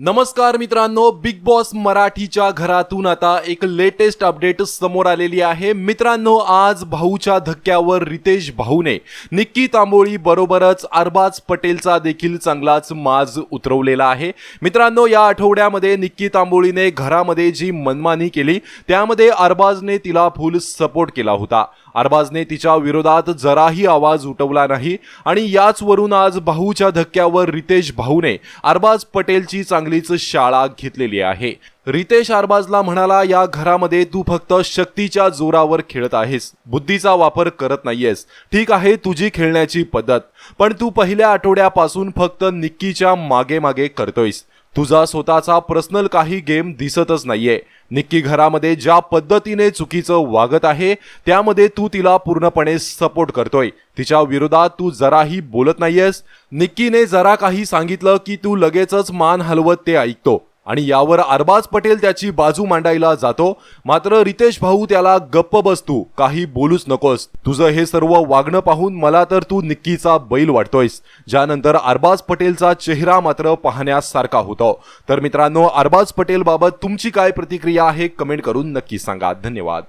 नमस्कार मित्रांनो big boss मराठीच्या घरातून आता एक लेटेस्ट अपडेट समोर आलेली आहे. मित्रांनो आज भाऊच्या धक्क्यावर रितेश भाऊने निक्की तांबोळी बरोबरच अरबाज पटेलचा देखील चांगलाच माज उतरवलेला आहे. मित्रांनो या आठवड्यामध्ये निक्की तांबोळीने घरामध्ये जी मनमानी केली त्यामध्ये अरबाजने तिला फुल सपोर्ट केला होता. अरबाजने तिच्या विरोधात जराही आवाज उठवला नाही. आणि याचवरून आज भाऊच्या धक्क्यावर रितेश भाऊने अरबाज पटेलची सांगलीचं शाळा घेतलेली आहे. रितेश आरबाजला म्हणाला या घरामध्ये तू फक्त शक्तीच्या जोरावर खेळत आहेस. बुद्धीचा वापर करत नाहीयेस. ठीक आहे तुझी खेळण्याची पद्धत. पण तू पहिल्या आठवड्यापासून फक्त निक्कीच्या मागे मागे करतोयस. तुझा स्वतःचा पर्सनल काही गेम दिसतच नाहीये. निक्की घरामध्ये ज्या पद्धतीने चुकीचं वागत आहे त्यामध्ये तू तिला पूर्णपणे सपोर्ट करतोय. तिच्या विरोधात तू जराही बोलत नाहीयेस. निक्कीने जरा काही सांगितलं की तू लगेचच मान हलवत ते ऐकतो. आणि यावर अरबाज पटेल त्याची बाजू मांडायला जातो. मात्र रितेश भाऊ त्याला गप्प बस तू काही बोलूच नकोस. तुझं हे सर्व वागणं पाहून मला तर तू निक्कीचा बैल वाटतोयस. ज्यानंतर अरबाज पटेलचा चेहरा मात्र पाहण्यास सारखा होतो. तर मित्रांनो अरबाज पटेल बाबत तुमची काय प्रतिक्रिया आहे कमेंट करून नक्की सांगा. धन्यवाद.